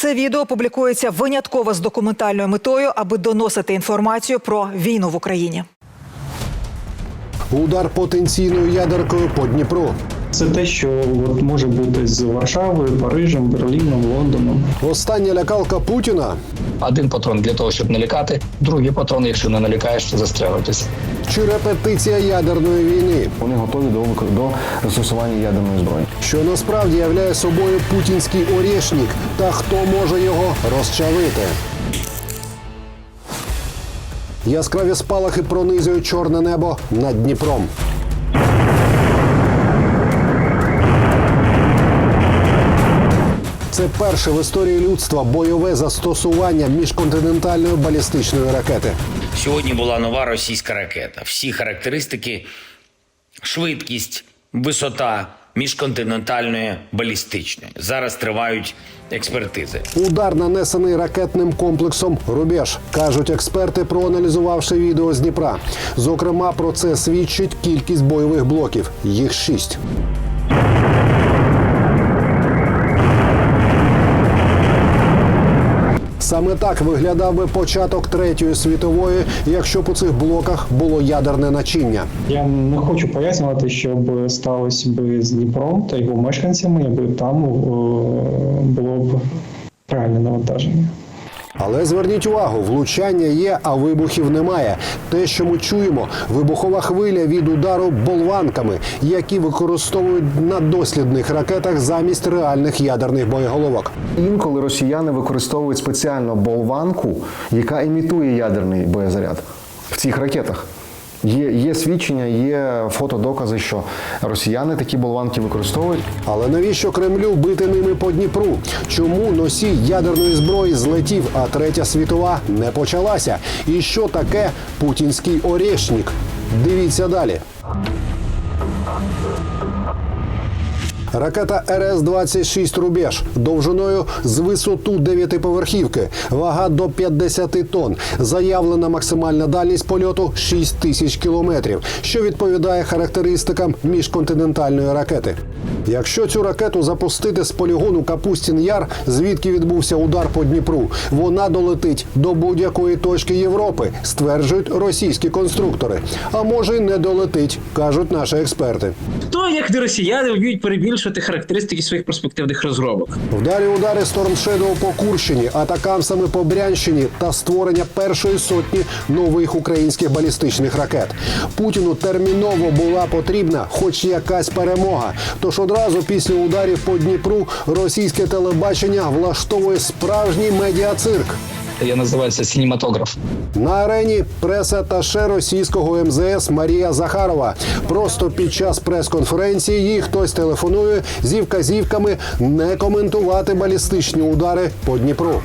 Це відео публікується винятково з документальною метою, аби доносити інформацію про війну в Україні. Удар потенційною ядеркою по Дніпру. Це те, що от може бути з Варшавою, Парижем, Берліном, Лондоном. Остання лякалка Путіна Один патрон для того, щоб налякати, другий патрон, якщо не налякаєш, то застрелитися. чи репетиція ядерної війни, Вони готові до, до застосування ядерної зброї. що насправді являє собою путінський орєшнік, та хто може його розчавити. Яскраві спалахи пронизують чорне небо над Дніпром. Це перше в історії людства бойове застосування міжконтинентальної балістичної ракети. Сьогодні була нова російська ракета. Всі характеристики, швидкість, висота міжконтинентальної балістичної. Зараз тривають експертизи. Удар нанесений ракетним комплексом Рубеж, кажуть експерти, проаналізувавши відео з Дніпра. Зокрема, про це свідчить кількість бойових блоків. Їх шість. Саме так виглядав би початок третьої світової, якщо б у цих блоках було ядерне начиння. Я не хочу пояснювати, що б сталося би з Дніпром та його мешканцями, якби там е, було б реальне навантаження. Але зверніть увагу, влучання є, а вибухів немає. Те, що ми чуємо, вибухова хвиля від удару болванками, які використовують на дослідних ракетах замість реальних ядерних боєголовок. Інколи росіяни використовують спеціально болванку, яка імітує ядерний боєзаряд в цих ракетах. Є, є свідчення, є фотодокази, що росіяни такі болванки використовують. Але навіщо Кремлю бити ними по Дніпру? Чому носій ядерної зброї злетів, а третя світова не почалася? І що таке путінський орєшнік? Дивіться далі. Ракета РС-26 «Рубеж» довжиною з висоту дев'ятиповерхівки, вага до 50 тонн. Заявлена максимальна дальність польоту 6 тисяч кілометрів, що відповідає характеристикам міжконтинентальної ракети. Якщо цю ракету запустити з полігону Капустін Яр, звідки відбувся удар по Дніпру, вона долетить до будь-якої точки Європи, стверджують російські конструктори. А може й не долетить, кажуть наші експерти. Хто, як не росіяни, вміють перебільшувати характеристики своїх перспективних розробок? Вдалі удари Storm Shadow по Курщині, атакамсами по Брянщині та створення першої сотні нових українських балістичних ракет. Путіну терміново була потрібна хоч якась перемога. Тож одразу після ударів по Дніпру російське телебачення влаштовує справжній медіацирк. Я називаю це синематограф. На арені прес-аташе російського МЗС Марія Захарова. Просто під час прес-конференції їй хтось телефонує зі вказівками не коментувати балістичні удари по Дніпру.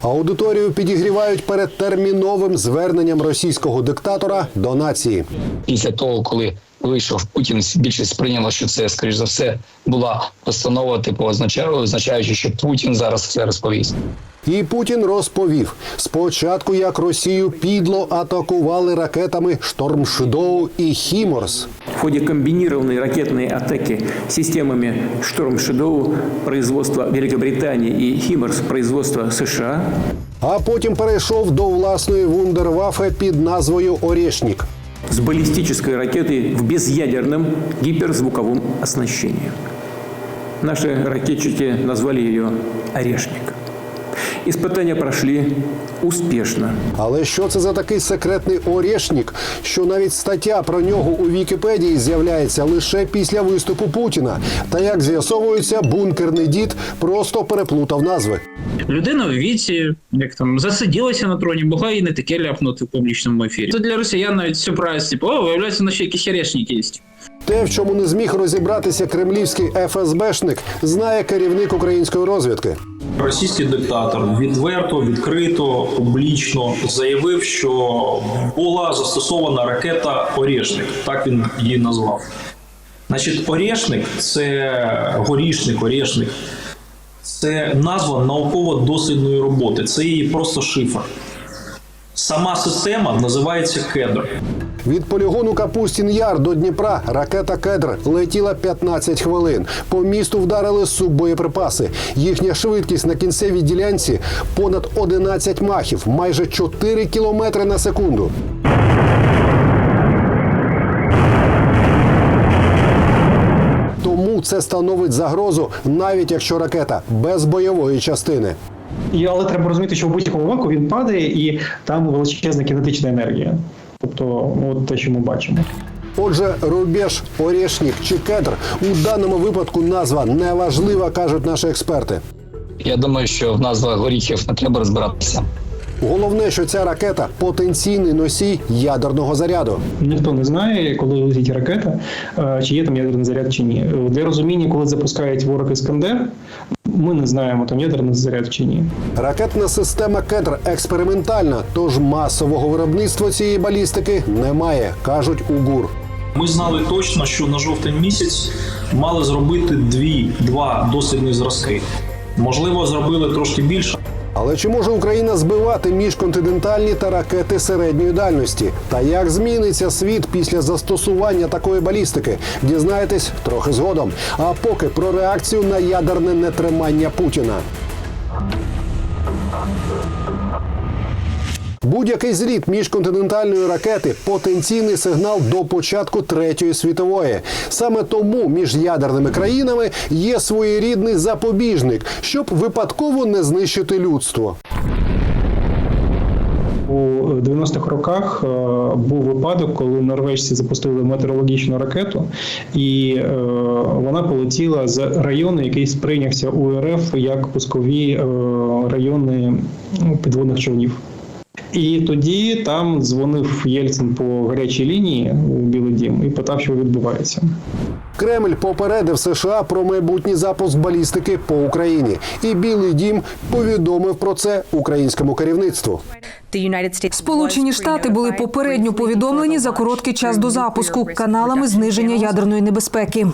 Аудиторію підігрівають перед терміновим зверненням російського диктатора до нації. Після того, коли вийшов Путін, більшість сприйняла, що це, скоріш за все, була постанова, типу означає- означаючи, що Путін зараз все розповість. І Путін розповів спочатку, як Росію підло атакували ракетами Штормшдоу і Хіморс. В ходе комбинированной ракетной атаки системами «Шторм Шедоу» производства Великобритании и «Химмерс» производства США А потім перейшов до власної вундервафе під назвою Орєшнік. С баллистической ракетой в безъядерном гиперзвуковом оснащении. Наши ракетчики назвали ее «Орешник». Испытания прошли успешно. Але що це за такий секретний Орєшнік, що навіть стаття про нього у Вікіпедії з'являється лише після виступу Путіна? Та як з'ясовується, бункерний дід просто переплутав назви. Людина в віці, як там засиділася на троні, могла і не таке ляпнути в публічному ефірі. Це для росіян навіть сюрприз, типу, о, виявляється, на ще якісь орешники є. Те, в чому не зміг розібратися кремлівський ФСБшник, знає керівник української розвідки. Російський диктатор відверто, відкрито, публічно заявив, що була застосована ракета Орєшник. Так він її назвав. Значить, Орєшник це горішник, Орєшник. Це назва науково-дослідної роботи. Це її просто шифр. Сама система називається кедр. Від полігону Капустін Яр до Дніпра ракета Кедр летіла 15 хвилин. По місту вдарили суббоєприпаси. Їхня швидкість на кінцевій ділянці понад 11 махів, майже 4 кілометри на секунду. Тому це становить загрозу, навіть якщо ракета без бойової частини. І, але треба розуміти, що в будь-якому випадку він падає, і там величезна кінетична енергія. Тобто, от те, що ми бачимо. Отже, рубеж, орешник чи кедр у даному випадку назва неважлива, кажуть наші експерти. Я думаю, що в назвах горіхів не треба розбиратися. Головне, що ця ракета потенційний носій ядерного заряду. Ніхто не знає, коли летить ракета, е, чи є там ядерний заряд чи ні. Для розуміння, коли запускають ворог Іскандер, ми не знаємо, там ядерний заряд чи ні. Ракетна система кедр експериментальна, тож масового виробництва цієї балістики немає, кажуть УГУР. Ми знали точно, що на жовтень місяць мали зробити дві, два дослідні зразки. Можливо, зробили трошки більше. Але чи може Україна збивати міжконтинентальні та ракети середньої дальності? Та як зміниться світ після застосування такої балістики? Дізнаєтесь трохи згодом. А поки про реакцію на ядерне нетримання Путіна. Будь-який зліт міжконтинентальної ракети потенційний сигнал до початку третьої світової. Саме тому між ядерними країнами є своєрідний запобіжник, щоб випадково не знищити людство. У 90-х роках е, був випадок, коли норвежці запустили метеорологічну ракету, і е, вона полетіла з району, який сприйнявся у РФ як пускові е, райони ну, підводних човнів. І тоді там дзвонив Єльцин по гарячій лінії у Білий Дім і питав, що відбувається. Кремль попередив США про майбутній запуск балістики по Україні, і Білий Дім повідомив про це українському керівництву. Сполучені Штати були попередньо повідомлені за короткий час до запуску каналами зниження ядерної небезпеки.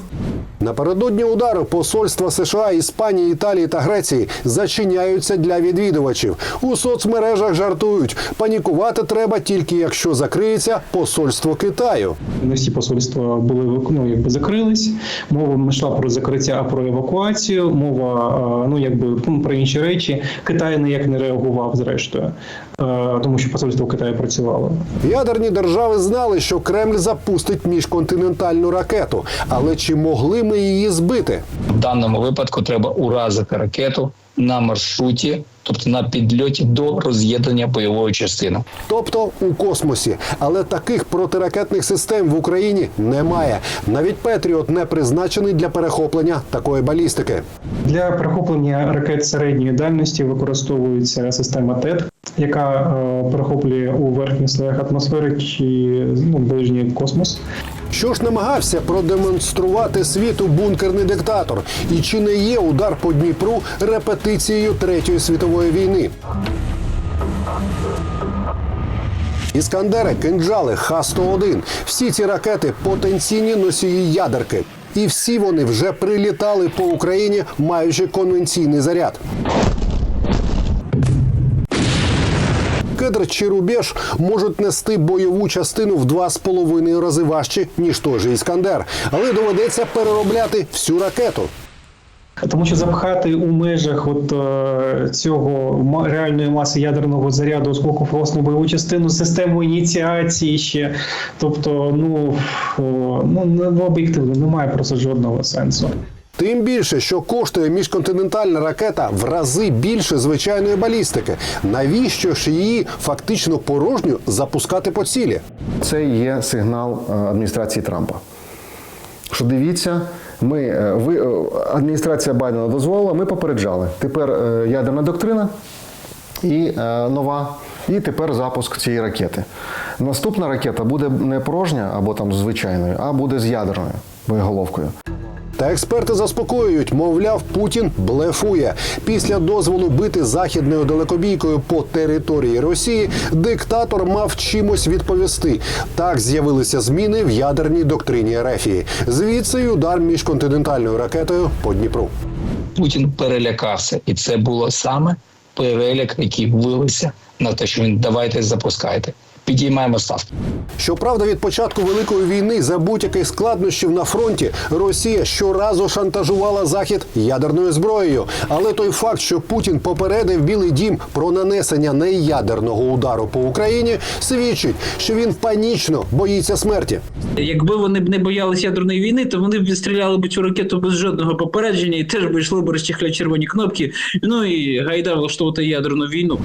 Напередодні удару посольства США, Іспанії, Італії та Греції зачиняються для відвідувачів. У соцмережах жартують. Панікувати треба тільки якщо закриється посольство Китаю. Не всі посольства були ну, якби закрились. Мова не йшла про закриття, а про евакуацію. Мова е, ну якби ну, про інші речі. Китай ніяк не реагував, зрештою, е, тому що посольство в Китаї працювало. Ядерні держави знали, що Кремль запустить міжконтинентальну ракету, але чи могли ми її збити? В даному випадку треба уразити ракету на маршруті, тобто на підльоті до роз'єднання бойової частини. Тобто у космосі. Але таких протиракетних систем в Україні немає. Навіть Петріот не призначений для перехоплення такої балістики. Для перехоплення ракет середньої дальності використовується система ТЕТ, яка е, перехоплює у верхніх слоях атмосфери чи ну, ближній космос. Що ж намагався продемонструвати світу бункерний диктатор? І чи не є удар по Дніпру репетицією Третьої світової війни? Іскандери, кинджали, Х-101 – всі ці ракети потенційні носії ядерки. І всі вони вже прилітали по Україні, маючи конвенційний заряд. Кедр чи рубеж можуть нести бойову частину в два з половиною рази важче, ніж той же Іскандер, але доведеться переробляти всю ракету. Тому що запхати у межах от е, цього реальної маси ядерного заряду осколку власну бойову частину систему ініціації ще, тобто, ну, ну не об'єктивно немає просто жодного сенсу. Тим більше, що коштує міжконтинентальна ракета в рази більше звичайної балістики. Навіщо ж її фактично порожню запускати по цілі? Це є сигнал е, адміністрації Трампа. Що дивіться, ми е, ви е, адміністрація Байдена дозволила, ми попереджали. Тепер ядерна доктрина і нова, і тепер запуск цієї ракети. Наступна ракета буде не порожня або там звичайною, а буде з ядерною боєголовкою. Та експерти заспокоюють, мовляв, Путін блефує. Після дозволу бити західною далекобійкою по території Росії диктатор мав чимось відповісти. Так з'явилися зміни в ядерній доктрині Ерефії. Звідси й удар міжконтинентальною ракетою по Дніпру. Путін перелякався, і це було саме перелік, які вилися на те, що він давайте запускайте. Підіймаємо ставки. Щоправда, від початку великої війни за будь-яких складнощів на фронті Росія щоразу шантажувала захід ядерною зброєю. Але той факт, що Путін попередив Білий Дім про нанесення неядерного удару по Україні, свідчить, що він панічно боїться смерті. Якби вони б не боялися ядерної війни, то вони б відстріляли б цю ракету без жодного попередження і теж би йшли б розчехляти червоні кнопки. Ну і гайда влаштовувати ядерну війну.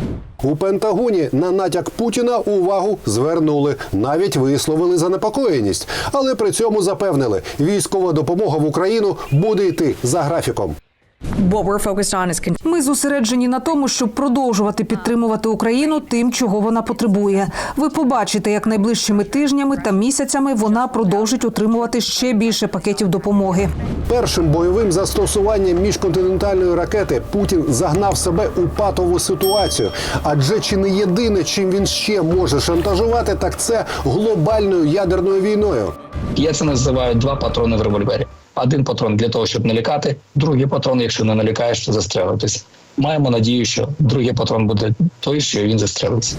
У Пентагоні на натяк Путіна увагу звернули, навіть висловили занепокоєність, але при цьому запевнили, військова допомога в Україну буде йти за графіком. Ми зосереджені на тому, щоб продовжувати підтримувати Україну тим, чого вона потребує. Ви побачите, як найближчими тижнями та місяцями вона продовжить отримувати ще більше пакетів допомоги. Першим бойовим застосуванням міжконтинентальної ракети Путін загнав себе у патову ситуацію. Адже чи не єдине, чим він ще може шантажувати, так це глобальною ядерною війною. Я це називаю два патрони в револьвері. Один патрон для того, щоб налякати, другий патрон, якщо не налякаєш, то застрелитись. Маємо надію, що другий патрон буде той, що він застрелиться.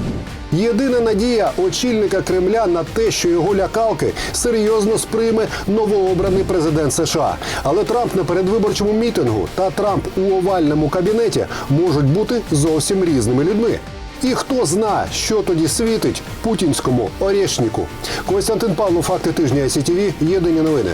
Єдина надія очільника Кремля на те, що його лякалки серйозно сприйме новообраний президент США. Але Трамп на передвиборчому мітингу та Трамп у овальному кабінеті можуть бути зовсім різними людьми. І хто знає, що тоді світить путінському орешнику. Костянтин Павлов, факти тижня ICTV, єдині новини.